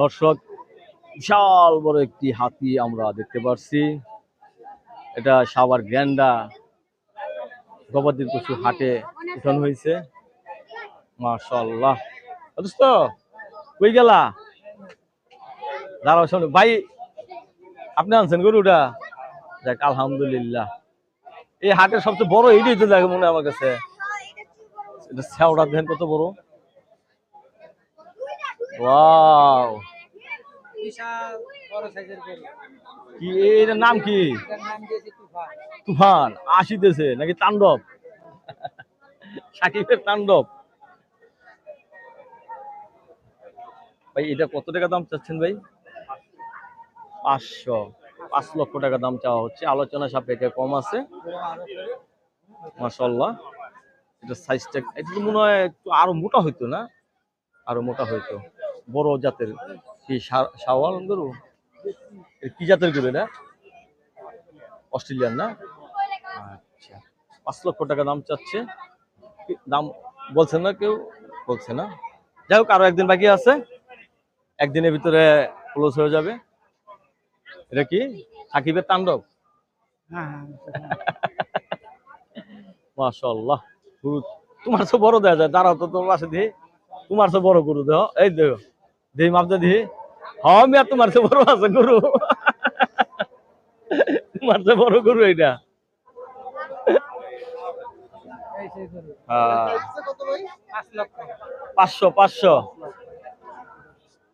দর্শক, বিশাল বড় একটি হাতি আমরা দেখতে পাচ্ছি এটা সাবার গ্যান্ডা গবাদির পশু হাটে উঠানো হয়েছে। মাশাল্লাহ দোস্ত, কই গেলা? দাঁড়াও সামনে। ভাই, আপনি আনছেন গরুটা? যাক, আলহামদুলিল্লাহ। এই হাটের সবচেয়ে বড় এইটাই তো দেখে মনে আমার কাছে। এটা শেওড়া দেখেন কত বড়। ওয়াও কি নাম কি? তুফান। আসিতেছে নাকি তাণ্ডব? সাকিবের তাণ্ডব। ভাই এটা কত টাকা দাম চাচ্ছেন ভাই? পাঁচশো। পাঁচ লক্ষ টাকা দাম চাওয়া হচ্ছে। আলোচনা সাপেক্ষে কম আছে। মাসাল্লাহ এটা সাইজটা এটা মনে হয় একটু আরও মোটা হইতো না? আরও মোটা হইতো। বড় জাতের কি সা- শাওয়াল গরু? কি জাতের গরু এটা? অস্ট্রেলিয়ান না? আচ্ছা। পাঁচ লক্ষ টাকা দাম চাচ্ছে। দাম বলছে না কেউ? বলছে না। যাই হোক আরও একদিন বাকি আছে। একদিনের ভিতরে ক্লোজ হয়ে যাবে। এটা কি? সাকিবের তাণ্ডব? হ্যাঁ মাশাল্লাহ গুরু তোমার তো বড় দেওয়া যায়। দাঁড়াও তো তোমার পাশে দিয়ে তোমার তো বড় গুরু দেহ। এই দেহ। দেহি মাপটা দিয়ে হ্যাঁ মিয়া তোমার তো বড় আছে গুরু। তোমার তো বড় গুরু গরু হ্যাঁ। পাঁচশো পাঁচশো।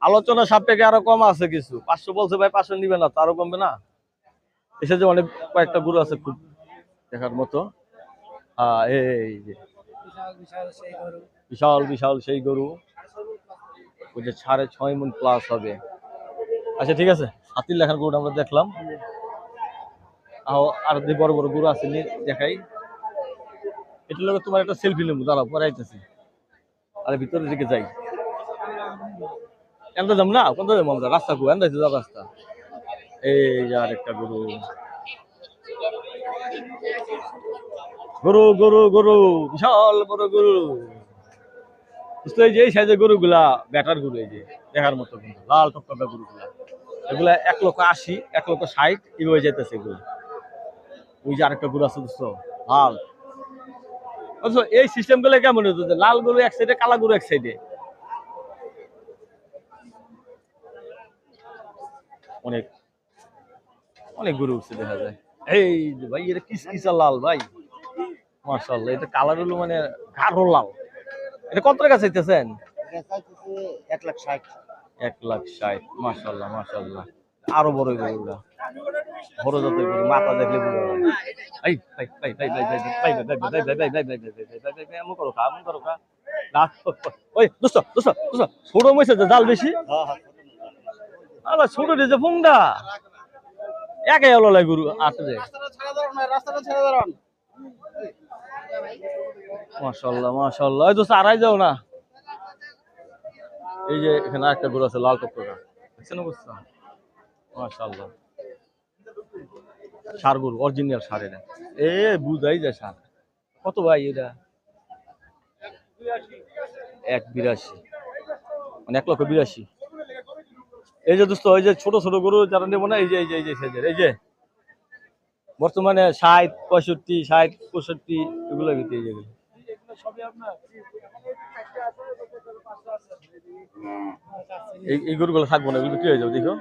আলোচনা সাপেক্ষে আরও কম আছে কিছু। পাঁচশো বলছে ভাই পাঁচশো নিবে না তারও কমবে না? এসে যে অনেক কয়েকটা গরু আছে খুব দেখার মতো। হ্যাঁ এই যে। বিশাল বিশাল সেই গরু বিশাল বিশাল সেই গরু ওই যে সাড়ে ছয় মন প্লাস হবে। আচ্ছা ঠিক আছে। হাতির লেখার গরুটা আমরা দেখলাম। আর যে বড় বড় গরু আছে দেখাই। এটার তোমার একটা সেলফি নেব, দাঁড়াও আরে দিকে যাই। এনতে যাম না? কোনটা যাব আমরা? রাস্তা কো যাব রাস্তা। এই যে আরেকটা গরু। গরু গরু গরু, বিশাল বড় গরু। বুঝতে যে, এই সাইজের গরুগুলা ব্যাটার গরু এই যে, দেখার মতো কিন্তু, লাল টকটকা গরুগুলা। এগুলা এক লক্ষ আশি, এক লক্ষ ষাট এভাবে যেতেছে এগুলো ওই যে আরেকটা গরু আছে, বুঝছ? লাল। এই সিস্টেমগুলো কেমন হতো লাল গরু এক সাইডে কালা গরু এক সাইডে অনেক অনেক গরু উঠছে দেখা যায়। এই ভাই, এটা কিস কিসা লাল ভাই? মার্শাল্লাহ এটা কালার হলো মানে গাঢ় লাল। এটা কত টাকা চাইতেছেন এক লাখ ষাট এক লাখ ষাট মার্শাল্লাহ মার্শাল্লাহ আরও বড় গরুটা বড় গরু মাথা দেখলে বুঝা যায় এই এমন করো কা এমন করো কা ওই দোস্ত দোস্ত দোস্ত ছোট মইছে যে জাল বেশি আলা ছোট যে ফোনটা একাই হলো লাই গরু আসে যায় রাস্তাটা ছেড়ে দাঁড়ান মাশাল্লাহ মাশাল্লাহ এই দোস্ত, আড়াই যাও না। এই যে এখানে একটা গরু আছে, লাল দেখছেন মাশাল্লাহ সার গরু অরিজিনাল সার এটা। এ, বুঝাই যায় সার। কত ভাই এটা? এক বিরাশি। মানে এক লক্ষ বিরাশি। এই যে দোস্ত, এই যে ছোট ছোট গরু যারা নেব না, এই যে এই যে এই যে এই যে। বর্তমানে ষাট, পঁয়ষট্টি ষাট, পঁয়ষট্টি, এগুলো এই যেগুলো এই গরুগুলো থাকব না এগুলো বিক্রি হয়ে যাবে দেখো?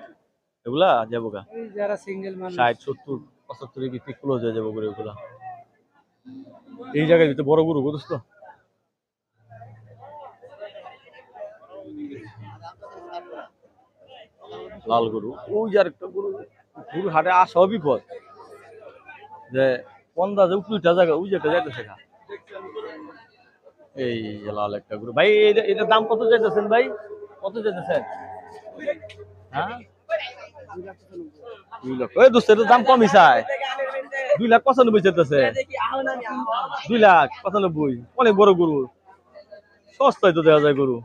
এগুলা যাব গা। যারা সিঙ্গেল মানুষ। ষাট সত্তর পঁচাত্তরের ভিত্তি ক্লোজ হয়ে যাব গরুগুলা এই জায়গায় ভিতরে বড় গরু বুঝছ তো লাল গরু। ওই যে আরেকটা গরু গরু হাটে আসাও বিপদ। যে পন্দা যে উপরিটা জায়গা ওই যে একটা যাইতেছে এই লাল একটা গরু। ভাই এটার দাম কত যেতেছেন ভাই? কত যেতেছেন হ্যাঁ? দুই লক্ষ। ওই দোস্ত এটার দাম কমই দুই লাখ পঁচানব্বই যেতেছে দুই লাখ পঁচানব্বই। অনেক বড় গরু। সস্তায় তো দেওয়া যায় গরু।